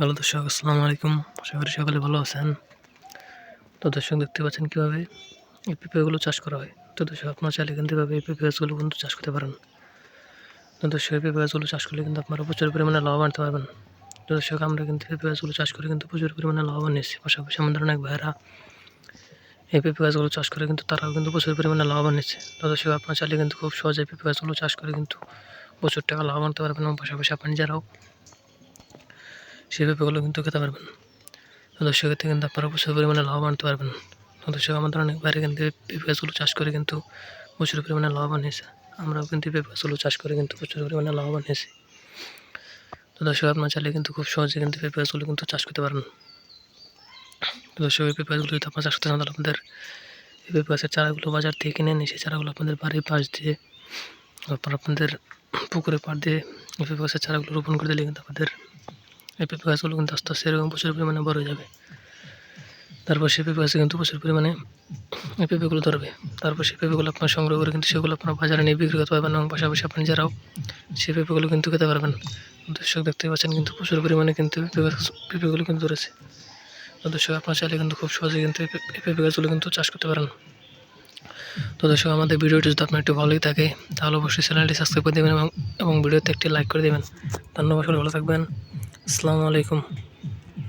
Hello দর্শক, আসসালামু আলাইকুম। আশা করি সকলে ভালো আছেন। তো দর্শক, দেখতে পাচ্ছেন কীভাবে এই পেঁপেগুলো চাষ করা হয়। তো দর্শক, আপনারা চাইলে কিন্তু এভাবে এই পেঁপে গাছগুলো কিন্তু চাষ করতে পারেন। তো দর্শক এই পেঁপে গাছগুলো চাষ করলে কিন্তু আপনারা প্রচুর পরিমাণে লাভ আনতে পারবেন। তো দর্শক, আমরা কিন্তু পেঁপে গাছগুলো চাষ করে কিন্তু প্রচুর পরিমাণে লাভবান নিচ্ছি পাশাপাশি আমাদের অনেক ভাইয়েরা এই পেঁপে গাছগুলো চাষ করে কিন্তু তারাও কিন্তু প্রচুর পরিমাণে লাভবান নিচ্ছে তো দর্শক, আপনারা চাইলে কিন্তু খুব সহজে পেঁপে গাছগুলো চাষ করে কিন্তু প্রচুর টাকা লাভ আনতে পারবেন। এবং পাশাপাশি আপনি নিজেরাও সেই পেঁপেগুলো কিন্তু খেতে পারবেন দর্শক, এতে কিন্তু আপনারা প্রচুর পরিমাণে লাভ আনতে পারবেন। দর্শক, আমাদের অনেক বাইরে কিন্তু পেঁপে গাছগুলো চাষ করে কিন্তু প্রচুর পরিমাণে লাভবান হয়েছে আমরাও কিন্তু পেঁপে গাছগুলো চাষ করে কিন্তু প্রচুর পরিমাণে লাভবান হয়েছি তো দর্শক, আপনার চাইলে কিন্তু খুব সহজে কিন্তু পেঁপে গাছগুলো কিন্তু চাষ করতে পারেন। দর্শক, এই পেঁপে গাছগুলো যদি আপনার চাষ করতে চান, তাহলে আপনাদের এই পেঁপে গাছের চারাগুলো বাজার থেকে কিনে নিয়ে সেই চারাগুলো আপনাদের বাড়ির পাশ দিয়ে আপনার আপনাদের পুকুরের পাড় দিয়ে পেঁপে গাছের চারাগুলো রোপণ করে দিলে কিন্তু আপনাদের পেঁপে গাছগুলো কিন্তু আস্তে আস্তে এরকম প্রচুর পরিমাণে বড় হয়ে যাবে। তারপর সেই পেঁপে গাছে কিন্তু প্রচুর পরিমাণে এই পেঁপেগুলো ধরবে। তারপর সেই পেঁপেগুলো আপনার সংগ্রহ করে কিন্তু সেগুলো আপনার বাজারে নিয়ে বিক্রি করতে পারবেন এবং পাশাপাশি আপনি যারাও সেই পেঁপেগুলো কিন্তু খেতে পারবেন। দর্শক দেখতে পাচ্ছেন কিন্তু প্রচুর পরিমাণে কিন্তু পেঁপে পেঁপেগুলো কিন্তু ধরেছে। দর্শক আপনার চাইলে কিন্তু খুব সহজে কিন্তু এই পেঁপে গাছগুলো কিন্তু চাষ করতে পারেন। তো দর্শক আমাদের ভিডিওটি যদি আপনার একটু ভালোই থাকে, তাহলে অবশ্যই চ্যানেলটি সাবস্ক্রাইব করে দেবেন এবং এবং ভিডিওতে একটি লাইক করে দেবেন। ধন্যবাদ সবাই ভালো থাকবেন। আসসালামু আলাইকুম।